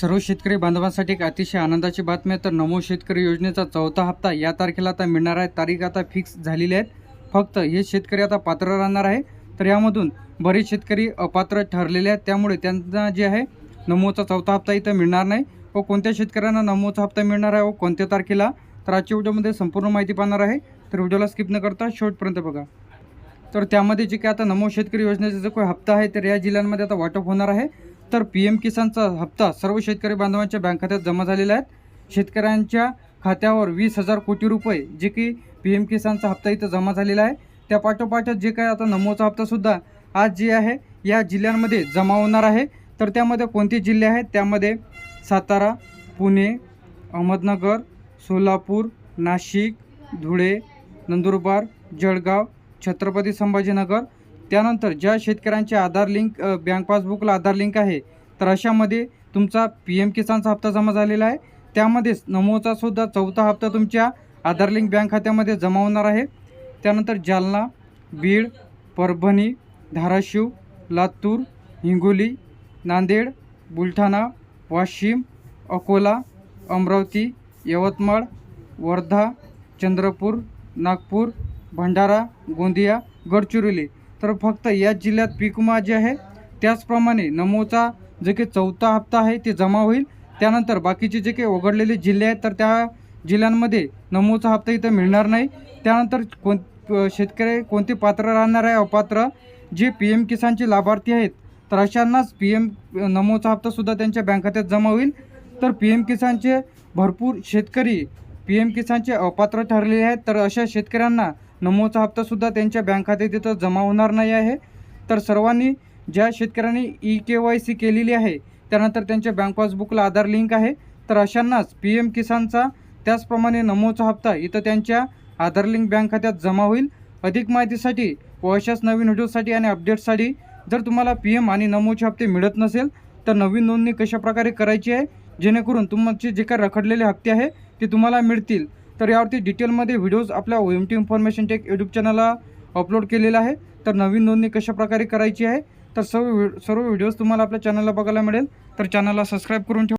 सर्व शेतकरी बांधवांसाठी एक अतिशय आनंदाची बातमी आहे. तर नमो शेतकरी योजनेचा चौथा हप्ता या तारखेला आता मिळणार आहे. तारीख आता फिक्स झालेली आहेत फक्त हे शेतकरी आता पात्र राहणार आहे. तर यामधून बरेच शेतकरी अपात्र ठरलेले आहेत. त्यामुळे त्यांना जे आहे नमोचा चौथा हप्ता इथं मिळणार नाही. व कोणत्या शेतकऱ्यांना नमोचा हप्ता मिळणार आहे व कोणत्या तारखेला तर आजच्या व्हिडिओमध्ये संपूर्ण माहिती पाहणार आहे. तर व्हिडिओला स्किप न करता शेवटपर्यंत बघा. तर त्यामध्ये जे काय आता नमो शेतकरी योजनेचा जो काही हप्ता आहे तर या जिल्ह्यांमध्ये आता वाटप होणार आहे. तर पी एम किसानचा हप्ता सर्व शेतकरी बांधवांच्या बँक खात्यात जमा झालेला आहे. शेतकऱ्यांच्या खात्यावर वीस हजार कोटी रुपये जे की पी एम किसानचा हप्ता इथं जमा झालेला आहे. त्या पाठोपाठ जे काय आता नमोचा हप्तासुद्धा आज जे आहे या जिल्ह्यांमध्ये जमा होणार आहे. तर त्यामध्ये कोणते जिल्हे आहेत? त्यामध्ये सातारा पुणे अहमदनगर सोलापूर नाशिक धुळे नंदुरबार जळगाव छत्रपती संभाजीनगर त्यानंतर ज्या शेतकऱ्यांचे आधार लिंक बँक पासबुकला आधार लिंक आहे तर अशामध्ये तुमचा पी एम किसानचा हप्ता जमा झालेला आहे. त्यामध्येच नमोचा सुद्धा चौथा हप्ता तुमच्या आधार लिंक बँक खात्यामध्ये जमा होणार आहे. त्यानंतर जालना बीड परभणी धाराशिव लातूर हिंगोली नांदेड बुलढाणा वाशिम अकोला अमरावती यवतमाळ वर्धा चंद्रपूर नागपूर भंडारा गोंदिया गडचिरोली. तर फक्त या जिल्ह्यात पीक विमा जे आहे. त्याचप्रमाणे नमोचा जे काही चौथा हप्ता आहे ते जमा होईल. त्यानंतर बाकीचे जे काही उघडलेले जिल्हे आहेत तर त्या जिल्ह्यांमध्ये नमोचा हप्ता इथं मिळणार नाही. त्यानंतर कोण शेतकरी कोणते पात्र राहणार आहे अपात्र? जे पी एम किसानचे लाभार्थी आहेत तर अशांनाच पी एम नमोचा हप्तासुद्धा त्यांच्या बँक खात्यात जमा होईल. तर पी एम किसानचे भरपूर शेतकरी पी एम किसानचे अपात्र ठरलेले आहेत. तर अशा शेतकऱ्यांना नमोचा हप्तासुद्धा त्यांच्या बँक खात्यात तिथं जमा होणार नाही आहे. तर सर्वांनी ज्या शेतकऱ्यांनी ई के वाय सी केलेली आहे त्यानंतर त्यांच्या बँक पासबुकला आधार लिंक आहे. तर अशांनाच पी एम किसानचा त्याचप्रमाणे नमोचा हप्ता इथं त्यांच्या आधार लिंक बँक खात्यात जमा होईल. अधिक माहितीसाठी व अशाच नवीन व्हिडिओसाठी आणि अपडेट्ससाठी जर तुम्हाला पी एम आणि नमोचे हप्ते मिळत नसेल तर नवीन नोंदणी कशाप्रकारे करायची आहे? जेणेकरून तुमचे जे काही रखडलेले हप्ते आहे ते तुम्हाला मिळतील. तर यावरती डिटेलमध्ये व्हिडिओज आपल्या O M T information tech YouTube चॅनलला अपलोड केलेला आहे. तर नवीन नोंदणी कशाप्रकारे करायची आहे तर सर्व सर्व व्हिडिओज तुम्हाला आपल्या चॅनलला बघायला मिळेल. तर चॅनलला सबस्क्राईब करून ठेवा.